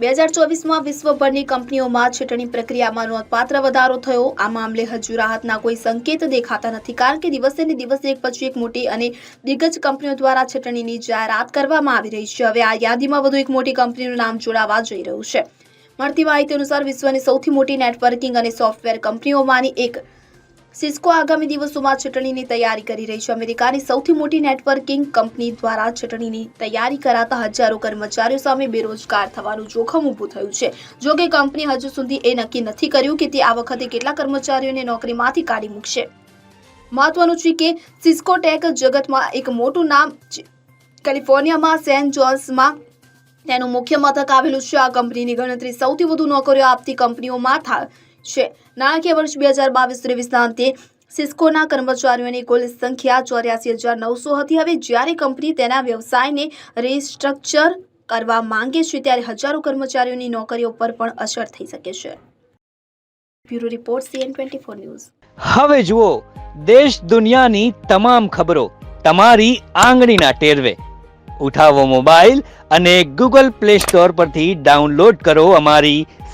બે હજાર ચોવીસમાં વિશ્વભરની કંપનીઓમાં છેટણી પ્રક્રિયામાં નોંધપાત્ર વધારો થયો. આ મામલે હજુ રાહતના કોઈ સંકેત દેખાતા નથી, કારણ કે દિવસે ને દિવસે એક પછી એક મોટી અને દિગ્ગજ કંપનીઓ દ્વારા છેટણીની જાહેરાત કરવામાં આવી રહી છે. હવે આ યાદીમાં વધુ એક મોટી કંપનીનું નામ જોડાવા જઈ રહ્યું છે. મળતી માહિતી અનુસાર વિશ્વની સૌથી મોટી નેટવર્કિંગ અને સોફ્ટવેર કંપનીઓમાંની એક સિસ્કો આગામી દિવસોમાં ચૂંટણીની તૈયારી કરી રહી છે. અમેરિકાની સૌથી મોટી નેટવર્કિંગ કંપની દ્વારા ચૂંટણીની તૈયારી કરાતા હજારો કર્મચારીઓ સામે બેરોજગાર થવાનું જોખમ ઊભું થયું છે. જો કે કંપની હજુ સુધી એ નક્કી નથી કર્યું કે તે આ વખતે કેટલા કર્મચારીઓને નોકરીમાંથી કાઢી મૂકશે. મહત્વનું છે કે સિસ્કો ટેક જગતમાં એક મોટું નામ કેલિફોર્નિયામાં, સેન્ટ જોન્સમાં તેનું મુખ્ય મથક આવેલું છે. આ કંપનીની ગણતરી સૌથી વધુ નોકરીઓ આપતી કંપનીઓમાં થાય છે. નાણાકીય વર્ષ બે હજાર બાવીસ ત્રેવીસના અંતે સિસ્કોના કર્મચારીઓની કુલ સંખ્યા ચોર્યાસી હજાર નવસો હતી. હવે જ્યારે કંપની તેના વ્યવસાયને રિસ્ટ્રક્ચર કરવા માંગે છે, ત્યારે હજારો કર્મચારીઓની નોકરીઓ પર પણ અસર થઈ શકે છે. Bureau report CN twenty four news. હવે જુઓ, દેશ દુનિયાની તમામ ખબરો તમારી આંગળીના ટેરવે. ઉઠાવો મોબાઈલ અને ગૂગલ પ્લે સ્ટોર પરથી ડાઉનલોડ કરો અમારી